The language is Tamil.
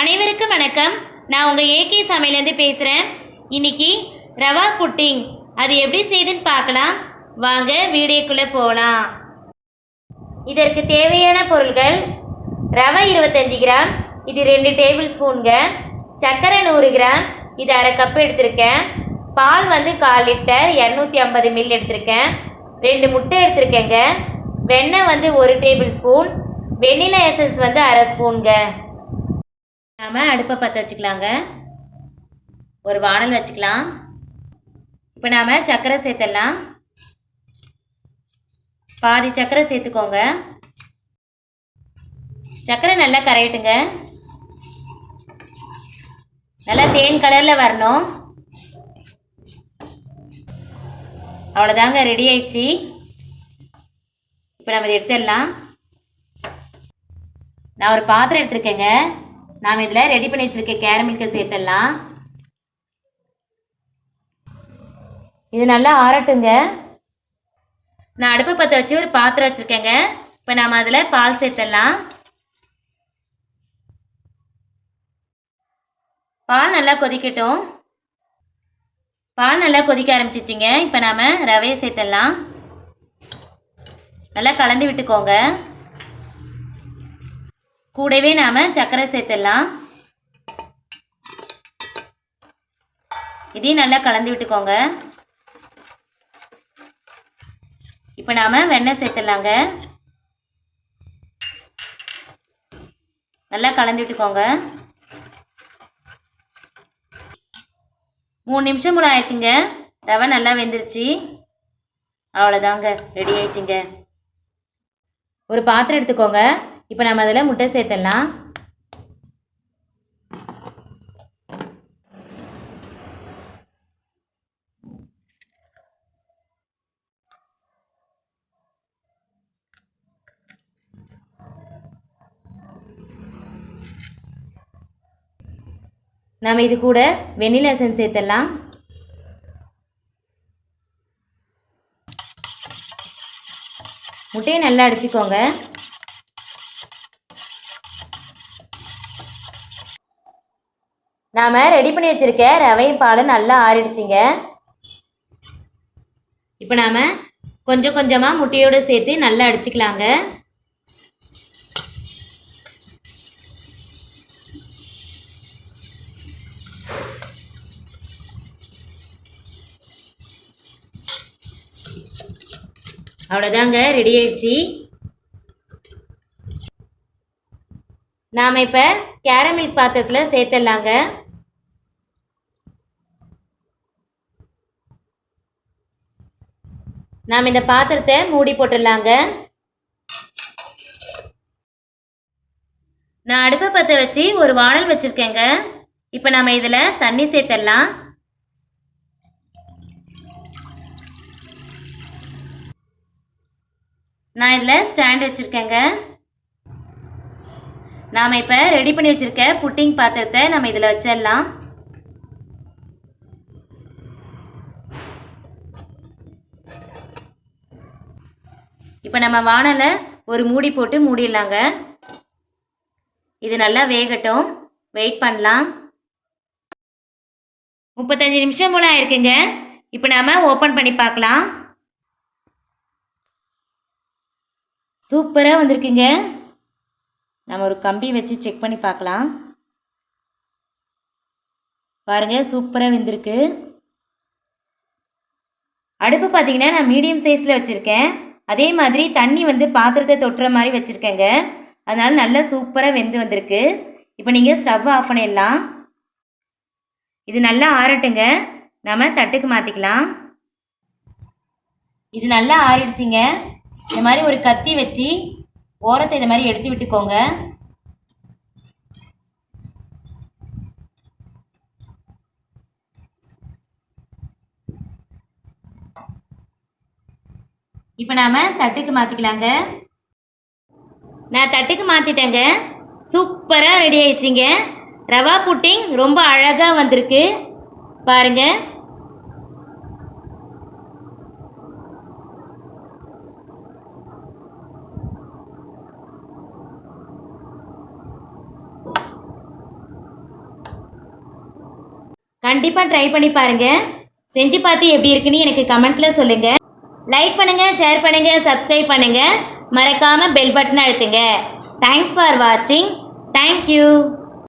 அனைவருக்கும் வணக்கம். நான் உங்கள் ஏகே சமையலேருந்து பேசுகிறேன் இன்னைக்கு ரவா புட்டிங். அது எப்படி செய்யுதுன்னு பார்க்கலாம். வாங்க வீடியோக்குள்ளே போகலாம் இதற்கு தேவையான பொருள்கள் ரவை இருபத்தஞ்சி கிராம் இது ரெண்டு டேபிள் ஸ்பூனுங்க. சர்க்கரை நூறு கிராம் இது அரை கப் எடுத்திருக்கேன். பால் வந்து கால் லிட்டர் இரநூத்தி ஐம்பது மில் எடுத்திருக்கேன். ரெண்டு முட்டை எடுத்திருக்கேங்க. வெண்ணெய் வந்து ஒரு டேபிள் ஸ்பூன். வெண்ணிலா எசன்ஸ் வந்து அரை ஸ்பூனுங்க. நாம் அடுப்பை பற்ற வச்சுக்கலாங்க. ஒரு வானல் வச்சுக்கலாம். இப்போ நாம் சர்க்கரை சேர்த்துடலாம் பாதி சர்க்கரை சேர்த்துக்கோங்க. சர்க்கரை நல்லா கரையட்டுங்க. நல்லா தேன் கலரில் வரணும். அவ்வளோதாங்க ரெடி ஆயிடுச்சு. இப்போ நம்ம இதை எடுத்துடலாம். நான் ஒரு பாத்திரம் எடுத்துருக்கேங்க. நாம் இதில் ரெடி பண்ணி வச்சுருக்க கேரமில்கை சேர்த்துடலாம். இது நல்லா ஆறட்டுங்க. நான் அடுப்பை பற்ற வச்சு ஒரு பாத்திரம் வச்சுருக்கேங்க. இப்போ நாம் அதில் பால் சேர்த்துடலாம். பால் நல்லா கொதிக்கட்டும். பால் நல்லா கொதிக்க ஆரம்பிச்சிச்சிங்க. இப்போ நாம் ரவையை சேர்த்துடலாம். நல்லா கலந்து விட்டுக்கோங்க. கூடவே நாம் சர்க்கரை சேர்த்துடலாம். இதையும் நல்லா கலந்து விட்டுக்கோங்க. இப்போ நாம் வெண்ணெய் சேர்த்துடலாங்க. நல்லா கலந்து விட்டுக்கோங்க. மூணு நிமிஷம் கூட ஆயிருக்குங்க ரவை நல்லா வெந்துருச்சு. அவ்வளோதாங்க ரெடி ஆயிடுச்சுங்க. ஒரு பாத்திரம் எடுத்துக்கோங்க. இப்போ நம்ம அதில் முட்டை சேர்த்துடலாம் நம்ம இது கூட வெண்ணிலா எசன்ஸ் சேர்த்துடலாம் முட்டையை நல்லா அடிச்சுக்கோங்க. நாம் ரெடி பண்ணி வச்சுருக்க ரவையும் பாலும் நல்லா ஆறிடுச்சிங்க. இப்போ நாம் கொஞ்சம் கொஞ்சமாக முட்டையோடு சேர்த்து நல்லா அடிச்சுக்கலாங்க. அவ்வளோதாங்க ரெடி ஆயிடுச்சு. நாம் இப்போ கேரமில்க் பாத்திரத்தில் சேர்த்துடலாங்க. நாம் இந்த பாத்திரத்தை மூடி போட்டுடலாங்க. நான் அடுப்பை பற்ற வச்சு ஒரு வானல் வச்சுருக்கேங்க. இப்போ நம்ம இதில் தண்ணி சேர்த்துடலாம். நான் இதில் ஸ்டாண்ட் வச்சுருக்கேங்க. நாம் இப்போ ரெடி பண்ணி வச்சுருக்க புட்டிங் பாத்திரத்தை நம்ம இதில் வச்சிடலாம். இப்போ நம்ம வானலை ஒரு மூடி போட்டு மூடிடலாங்க. இது நல்லா வேகட்டும். வெயிட் பண்ணலாம். முப்பத்தஞ்சு நிமிஷம் போல ஆயிருக்குங்க. இப்போ நாம் ஓப்பன் பண்ணி பார்க்கலாம். சூப்பராக வந்திருக்குங்க. நம்ம ஒரு கம்பி வச்சு செக் பண்ணி பார்க்கலாம். பாருங்கள் சூப்பராக வெந்திருக்கு. அடுப்பு பார்த்தீங்கன்னா நான் மீடியம் சைஸில் வச்சுருக்கேன். அதே மாதிரி தண்ணி வந்து பாத்திரத்தை தொட்டுற மாதிரி வச்சுருக்கேங்க. அதனால் நல்லா சூப்பராக வெந்து வந்திருக்கு. இப்போ நீங்கள் ஸ்டவ் ஆஃப் பண்ணிடலாம். இது நல்லா ஆறட்டுங்க. நம்ம தட்டுக்கு மாற்றிக்கலாம் இது நல்லா ஆறிடுச்சிங்க. இந்த மாதிரி ஒரு கத்தி வச்சு ஓரத்தை இந்த மாதிரி எடுத்து விட்டுக்கோங்க. இப்போ நாம் தட்டுக்கு மாற்றிக்கலாங்க நான் தட்டுக்கு மாற்றிட்டேங்க சூப்பராக ரெடி ஆயிடுச்சிங்க. ரவா புட்டிங் ரொம்ப அழகாக வந்திருக்கு. பாருங்கள் கண்டிப்பாக ட்ரை பண்ணி பாருங்கள் செஞ்சு பார்த்து எப்படி இருக்குன்னு எனக்கு கமெண்ட்டில் சொல்லுங்கள் லைக் பண்ணுங்கள் ஷேர் பண்ணுங்கள் சப்ஸ்கிரைப் பண்ணுங்கள் மறக்காமல் பெல் பட்டன் அழுத்துங்க. தேங்க்ஸ் ஃபார் வாட்சிங் தேங்க்யூ